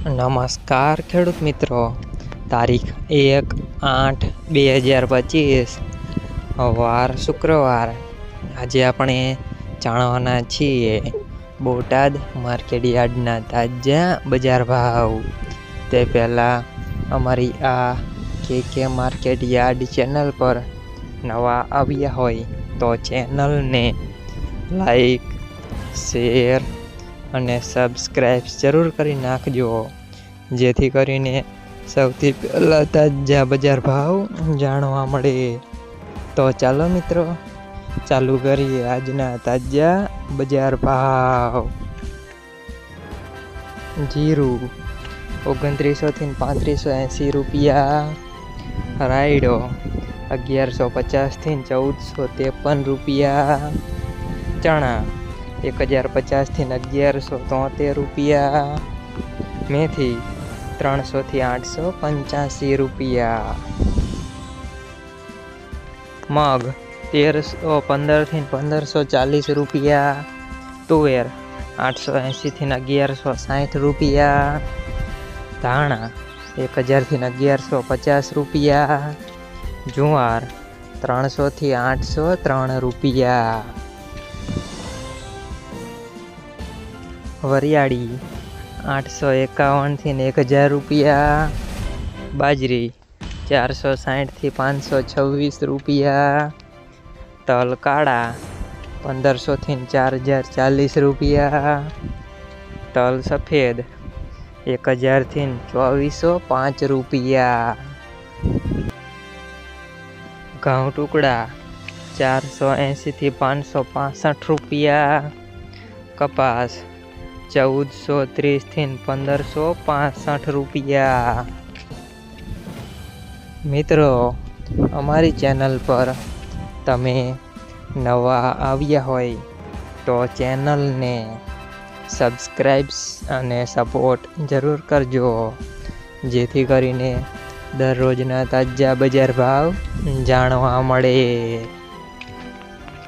નમસ્કાર ખેડૂત મિત્રો. તારીખ એક આઠ બે હજાર પચીસ. વાર શુક્રવાર. આજે આપણે જાણવાના છીએ બોટાદ માર્કેટ યાર્ડના તાજા બજાર ભાવ. તે પહેલાં અમારી આ કે કે માર્કેટ યાર્ડ ચેનલ પર નવા આવ્યા હોય તો ચેનલને લાઈક, શેર અને સબસ્ક્રાઈબ જરૂર કરી નાખજો. જેથી કરીને સૌથી પહેલાં તાજા બજાર ભાવ જાણવા મળે. તો ચાલો મિત્રો, ચાલુ કરીએ આજના તાજા બજાર ભાવ. જીરું ઓગણત્રીસોથી પાંત્રીસો એંસી રૂપિયા. રાયડો, અગિયારસો પચાસથી ચૌદસો ત્રેપન રૂપિયા. ચણા એક હજાર પચાસથી અગિયારસો તોતેર રૂપિયા. મેથી ત્રણસોથી આઠસો પંચ્યાસી રૂપિયા. મગ તેરસો પંદરથી પંદરસો ચાલીસ રૂપિયા. તુવેર આઠસો એંશીથી અગિયારસો સાઠ રૂપિયા. ધાણા એક હજારથી અગિયારસો પચાસ રૂપિયા. જુવાર ત્રણસોથી આઠસો ત્રણ રૂપિયા. વરિયાળી, આઠસો એકાવનથી એક હજાર રૂપિયા. બાજરી, ચારસો સાઠથી પાંચસો છવ્વીસ રૂપિયા. તલ કાળા, પંદરસોથી ચાર હજાર ચાલીસ રૂપિયા. તલ સફેદ, એક હજારથી ચોવીસો પાંચ રૂપિયા. ઘઉં ટુકડા, ચારસો એંશીથી પાંચસો પાસઠ રૂપિયા. કપાસ ચૌદસો ત્રીસથી પંદરસો પાસઠ રૂપિયા. મિત્રો, અમારી ચેનલ પર તમે નવા આવ્યા હોય તો ચેનલને સબસ્ક્રાઈબ્સ અને સપોર્ટ જરૂર કરજો. જેથી કરીને દરરોજના તાજા બજાર ભાવ જાણવા મળે.